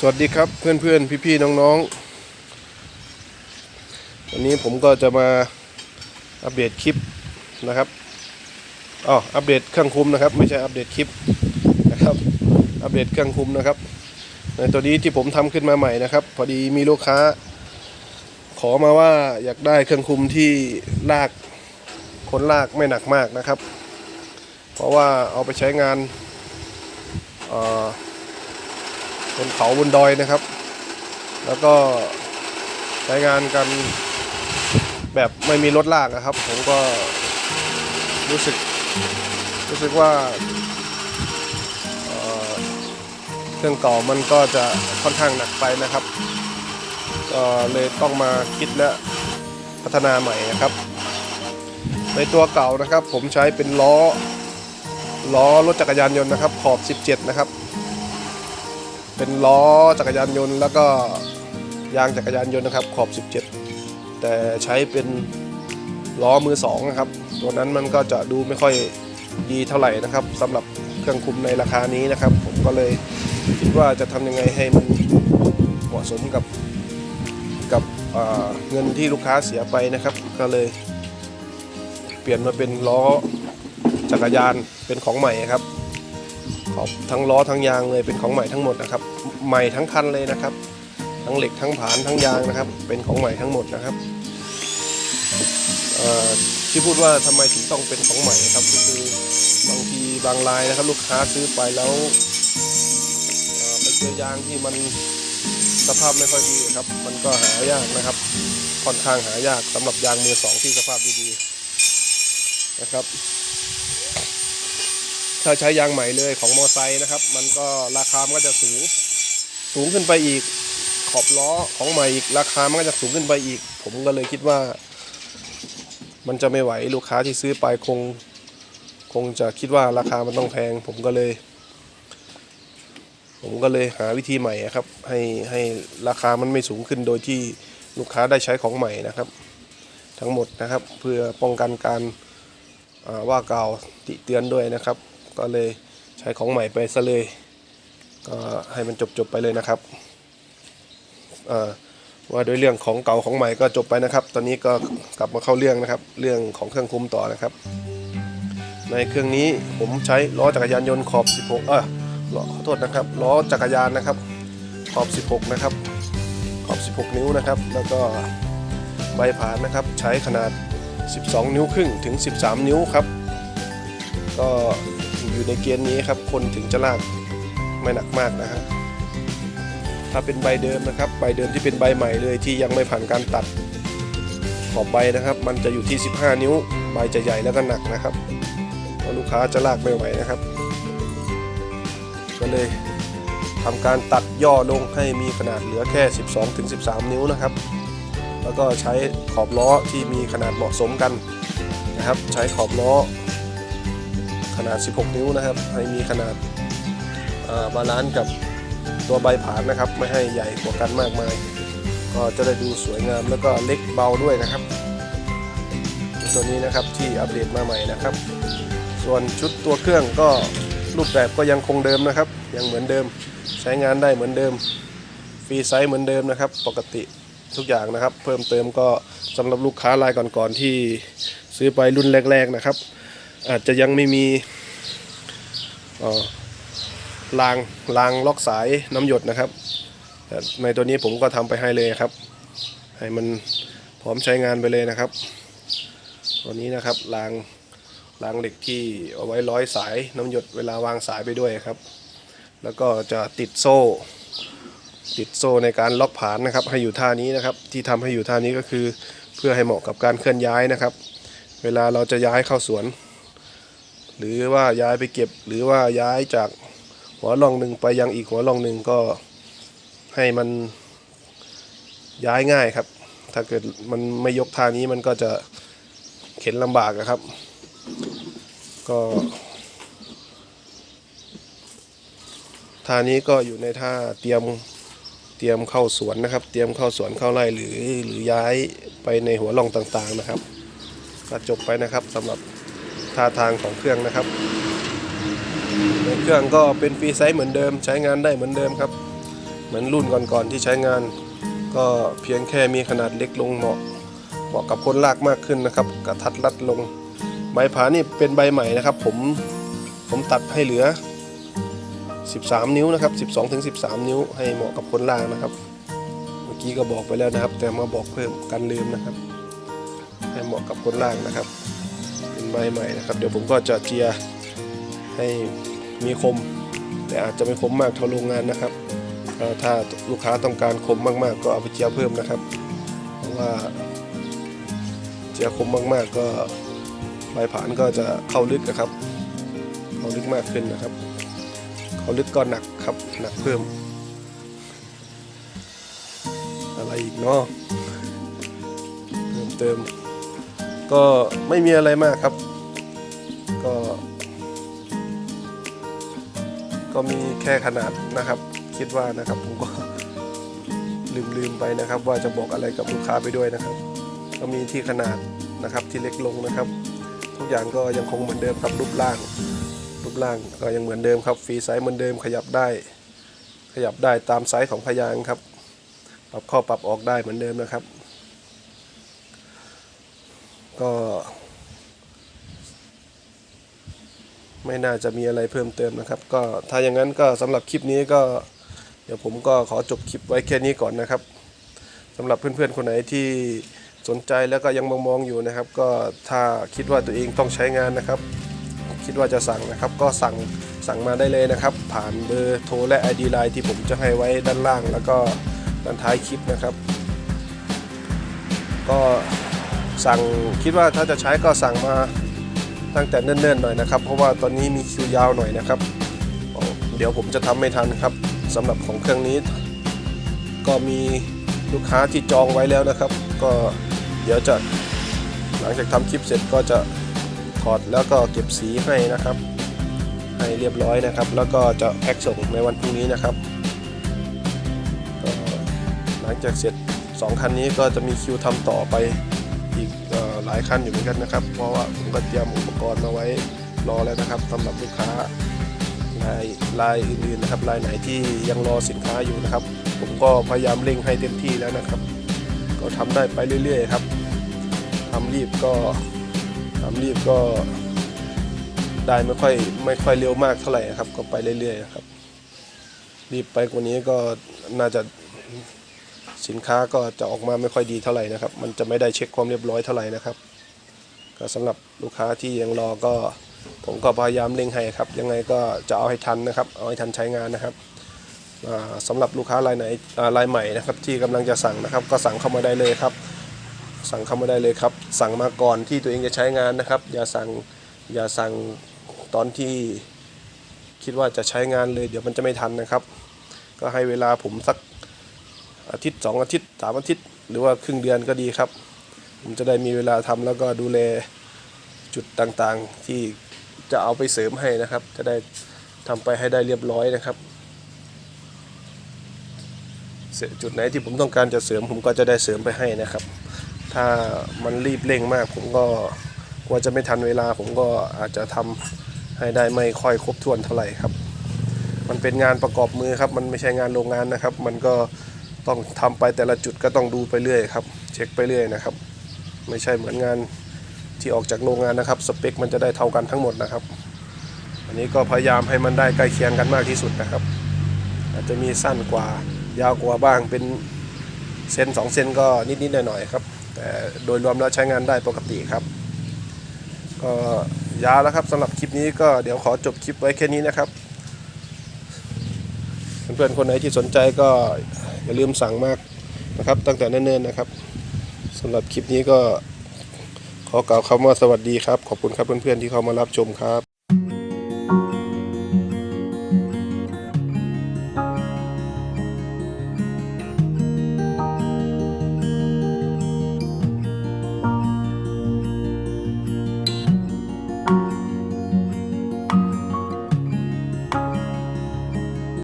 สวัสดีครับเพื่อนเพื่อนพี่พี่ๆน้องๆวันนี้ผมก็จะมาอัปเดตคลิปนะครับอ๋ออัปเดตเครื่องคุมนะครับ ไม่ใช่อัปเดตคลิปนะครับอัปเดตเครื่องคุมนะครับ ในตัวนี้ที่ผมทำขึ้นมาใหม่นะครับ พอดีมีลูกค้า ขอมาว่าอยากได้เครื่องคุมที่ลากคนลากไม่หนักมากนะครับ เพราะว่าเอาไปใช้งานอ่อ บนเขาบนดอยนะครับ แล้วก็ใช้งานกันแบบไม่มีรถลากนะครับ ผมก็รู้สึกรู้สึกว่าเเครื่องเก่ามันก็จะค่อนข้างหนักไปนะครับก็เลยต้องมาคิดและพัฒนาใหม่นะครับ ในตัวเก่านะครับ ผมใช้เป็นล้อล้อรถจักรยานยนต์นะครับ ขอบ 17 นะครับ เป็นล้อจักรยานยนต์ แล้วก็ยางจักรยานยนต์นะครับ ขอบ 17 แต่ใช้เป็นล้อมือสองนะครับ ตัวนั้นมันก็จะดูไม่ค่อยดีเท่าไหร่นะครับสำหรับเครื่องคุมในราคานี้นะครับ ผมก็เลยคิดว่าจะทำยังไงให้มันเหมาะสมกับกับเงินที่ลูกค้าเสียไปนะครับ ก็เลย เปลี่ยนมาเป็นล้อจักรยานเป็นของใหม่ครับ อบทั้งล้อทั้งยางเลยเป็นของใหม่ทั้งหมดนะครับ ใหม่ทั้งคันเลยนะครับ ทั้งเหล็กทั้งผานทั้งยางนะครับ เป็นของใหม่ทั้งหมดนะครับที่พูดว่าทำไมถึงต้องเป็นของใหม่ครับก็คือบางทีบางรายนะครับ ลูกค้าซื้อไปแล้วไปเจอยางที่มันสภาพไม่ค่อยดีครับ มันก็หายากนะครับ ค่อนข้างหายากสำหรับยางมือสองที่สภาพดีๆนะครับ ถ้าใช้ยางใหม่เลยของมอไซค์นะครับ มันก็ราคามันก็จะสูงสูงขึ้นไปอีก ขอบล้อของใหม่อีกราคามันก็จะสูงขึ้นไปอีก ผมก็เลยคิดว่า มันจะไม่ไหวลูกค้าที่ซื้อไปคง คงจะคิดว่าราคามันต้องแพง ผมก็เลย ผมก็เลยหาวิธีใหม่ครับ ให้ให้ราคามันไม่สูงขึ้นโดยที่ลูกค้าได้ใช้ของใหม่นะครับ ทั้งหมดนะครับ เพื่อป้องกันการอ่าว่ากล่าวติเตือนด้วยนะครับ ก็เลยใช้ของใหม่ไปซะเลย ก็ให้มันจบจบๆไปเลยนะครับว่าโดยเรื่องของเก่าของใหม่ก็จบไปนะครับ ตอนนี้ก็กลับมาเข้าเรื่องนะครับ เรื่องของเครื่องคุมต่อนะครับ ในเครื่องนี้ผมใช้ล้อจักรยานยนต์ขอบ 16 เออล้อขอโทษนะครับล้อจักรยานนะครับ ขอบ 16 นะครับ ขอบ 16 นิ้วนะครับ แล้วก็ใบผานนะครับ ใช้ขนาด 12 นิ้วครึ่งถึง 13 นิ้วครับ ก็ อยู่ในเกณฑ์นี้ครับ คนถึงจะลากไม่หนักมากนะครับถ้าเป็นใบเดิมนะครับ ใบเดิมที่เป็นใบใหม่เลยที่ยังไม่ผ่านการตัดขอบใบนะครับ มันจะอยู่ที่ 15 นิ้ว ใบจะใหญ่แล้วก็หนักนะครับลูกค้าจะลากไม่ไหวนะครับ ก็เลยทำการตัดย่อลงให้มีขนาดเหลือแค่ 12-13 นิ้วนะครับ แล้วก็ใช้ขอบล้อที่มีขนาดเหมาะสมกันนะครับ ใช้ขอบล้อ ขนาด 16 นิ้วนะครับ ให้มีขนาดาบาลานซ์กับตัวใบผานนะครับ ไม่ให้ใหญ่กว่ากันมากมาย ก็จะได้ดูสวยงามแล้วก็เล็กเบาด้วยนะครับ ตัวนี้นะครับที่อัปเดตมาใหม่นะครับ ส่วนชุดตัวเครื่องก็รูปแบบก็ยังคงเดิมนะครับ ยังเหมือนเดิมใช้งานได้เหมือนเดิมฟรีไซส์เหมือนเดิมนะครับ ปกติทุกอย่างนะครับ เพิ่มเติมก็สำหรับลูกค้ารายก่อนๆที่ซื้อไปรุ่นแรก ๆนะครับ อาจจะยังไม่มีรางรางล็อกสายน้ำหยดนะครับแต่ในตัวนี้ผมก็ทำไปให้เลยครับ ให้มันพร้อมใช้งานไปเลยนะครับ ตัวนี้นะครับรางรางเหล็กที่เอาไว้ร้อยสายน้ำหยดเวลาวางสายไปด้วยครับ แล้วก็จะติดโซ่ ติดโซ่ในการล็อกผานนะครับ ให้อยู่ท่านี้นะครับ ที่ทำให้อยู่ท่านี้ก็คือ เพื่อให้เหมาะกับการเคลื่อนย้ายนะครับ เวลาเราจะย้ายเข้าสวน หรือว่าย้ายไปเก็บ หรือว่าย้ายจากหัวร่องหนึ่งไปยังอีกหัวร่องหนึ่งก็ให้มันย้ายง่ายครับ ถ้าเกิดมันไม่ยกท่านี้มันก็จะเข็นลำบากนะครับ ก็ท่านี้ก็อยู่ในท่าเตรียมเตรียมเข้าสวนนะครับ เตรียมเข้าสวนเข้าไร่หรือหรือย้ายไปในหัวร่องต่างๆนะครับก็จบไปนะครับสำหรับ ท่าทางของเครื่องนะครับ เครื่องก็เป็นฟรีไซส์เหมือนเดิม ใช้งานได้เหมือนเดิมครับ เหมือนรุ่นก่อนๆที่ใช้งาน ก็เพียงแค่มีขนาดเล็กลงเหมาะเหมาะกับคนลากมากขึ้นนะครับ กระทัดรัดลง ใบผานี่เป็นใบใหม่นะครับ ผมผมตัดให้เหลือ 13 นิ้วนะครับ 12-13 นิ้ว ให้เหมาะกับคนลากนะครับ เมื่อกี้ก็บอกไปแล้วนะครับ แต่มาบอกเพิ่มกันลืมนะครับ ให้เหมาะกับคนลากนะครับ ใบใหม่นะครับ เดี๋ยวผมก็จะเจียให้มีคม แต่อาจจะไม่คมมากเท่าโรงงานนะครับ ถ้าลูกค้าต้องการคมมากๆ ก็เอาไปเจียเพิ่มนะครับ เพราะว่าเจียคมมากๆ ก็ใบผานก็จะเข้าลึกนะครับ เข้าลึกมากขึ้นนะครับ เข้าลึกก็หนักครับหนักเพิ่ม อะไรอีกเนาะเพิ่มเติม ก็ไม่มีอะไรมากครับ ก็ ก็มีแค่ขนาดนะครับ คิดว่านะครับผมก็ลืมลืมไปนะครับ ว่าจะบอกอะไรกับลูกค้าไปด้วยนะครับ ก็มีที่ขนาดนะครับที่เล็กลงนะครับ ทุกอย่างก็ยังคงเหมือนเดิมครับรูปร่าง รูปร่างก็ยังเหมือนเดิมครับฟรีไซส์เหมือนเดิมขยับได้ ขยับได้ตามไซส์ของพยางค์ครับ ปรับเข้าปรับออกได้เหมือนเดิมนะครับ ก็ ไม่น่าจะมีอะไรเพิ่มเติมนะครับ ก็ถ้าอย่างนั้นก็สำหรับคลิปนี้ก็ เดี๋ยวผมก็ขอจบคลิปไว้แค่นี้ก่อนนะครับสำหรับเพื่อนๆคนไหนที่สนใจแล้วก็ยังมองๆอยู่นะครับ ก็ถ้าคิดว่าตัวเองต้องใช้งานนะครับ คิดว่าจะสั่งนะครับ ก็สั่งสั่งมาได้เลยนะครับ ผ่านเบอร์โทรและ ID Line ที่ผมจะให้ไว้ด้านล่าง แล้วก็ด้านท้ายคลิปนะครับ ก็ สั่งคิดว่าถ้าจะใช้ก็สั่งมาตั้งแต่เนิ่นๆหน่อยนะครับ เพราะว่าตอนนี้มีคิวยาวหน่อยนะครับ เดี๋ยวผมจะทำไม่ทันครับสำหรับของเครื่องนี้ ก็มีลูกค้าที่จองไว้แล้วนะครับ ก็เดี๋ยวจะหลังจากทำคลิปเสร็จก็จะถอดแล้วก็เก็บสีให้นะครับ ให้เรียบร้อยนะครับ แล้วก็จะแพ็คส่งในวันพรุ่งนี้นะครับหลังจากเสร็จ 2 คันนี้ก็จะมีคิวทำต่อไป หลายคันอยู่เหมือนกันนะครับ เพราะว่าผมก็เตรียมอุปกรณ์มาไว้รอแล้วนะครับสำหรับลูกค้ารายรายอื่นๆนะครับรายไหนที่ยังรอสินค้าอยู่นะครับ ผมก็พยายามเร่งให้เต็มที่แล้วนะครับ ก็ทำได้ไปเรื่อยๆครับทำรีบก็ทำรีบก็ได้ไม่ค่อยไม่ค่อยเร็วมากเท่าไหร่ครับ ก็ไปเรื่อยๆครับ รีบไปกว่านี้ก็น่าจะ สินค้าก็จะออกมาไม่ค่อยดีเท่าไหร่นะครับ มันจะไม่ได้เช็คความเรียบร้อยเท่าไหร่นะครับ ก็สำหรับลูกค้าที่ยังรอก็ ผมก็พยายามเร่งให้ครับ ยังไงก็จะเอาให้ทันนะครับ เอาให้ทันใช้งานนะครับอ่าสำหรับลูกค้ารายไหนรายใหม่นะครับ ที่กำลังจะสั่งนะครับ ก็สั่งเข้ามาได้เลยครับ สั่งเข้ามาได้เลยครับ สั่งมาก่อนที่ตัวเองจะใช้งานนะครับ อย่าสั่งอย่าสั่งตอนที่คิดว่าจะใช้งานเลย เดี๋ยวมันจะไม่ทันนะครับ ก็ให้เวลาผมสัก อาทิตย์สองอาทิตย์สามอาทิตย์ หรือว่าครึ่งเดือนก็ดีครับ ผมจะได้มีเวลาทำแล้วก็ดูแลจุดต่างๆ ที่จะเอาไปเสริมให้นะครับ จะได้ทำไปให้ได้เรียบร้อยนะครับเสจุดไหนที่ผมต้องการจะเสริมผมก็จะได้เสริมไปให้นะครับ ถ้ามันรีบเร่งมาก ผมก็กลัวจะไม่ทันเวลา ผมก็อาจจะทำให้ได้ไม่ค่อยครบถ้วนเท่าไหร่ครับ มันเป็นงานประกอบมือครับ มันไม่ใช่งานโรงงานนะครับ มันก็ ต้องทำไปแต่ละจุดก็ต้องดูไปเรื่อยครับ เช็คไปเรื่อยนะครับ ไม่ใช่เหมือนงานที่ออกจากโรงงานนะครับ สเปคมันจะได้เท่ากันทั้งหมดนะครับ อันนี้ก็พยายามให้มันได้ใกล้เคียงกันมากที่สุดนะครับ อาจจะมีสั้นกว่ายาวกว่าบ้างเป็นเซนสองเซนก็นิดๆหน่อยๆครับ แต่โดยรวมแล้วใช้งานได้ปกติครับ ก็ยาวแล้วครับสำหรับคลิปนี้ก็เดี๋ยวขอจบคลิปไว้แค่นี้นะครับ เพื่อนๆคนไหนที่สนใจก็ อย่าลืมสั่งมากนะครับ ตั้งแต่เนิ่นๆนะครับสำหรับคลิปนี้ก็ขอกล่าวคำว่าสวัสดีครับ ขอบคุณครับเพื่อนๆที่เข้ามารับชมครับ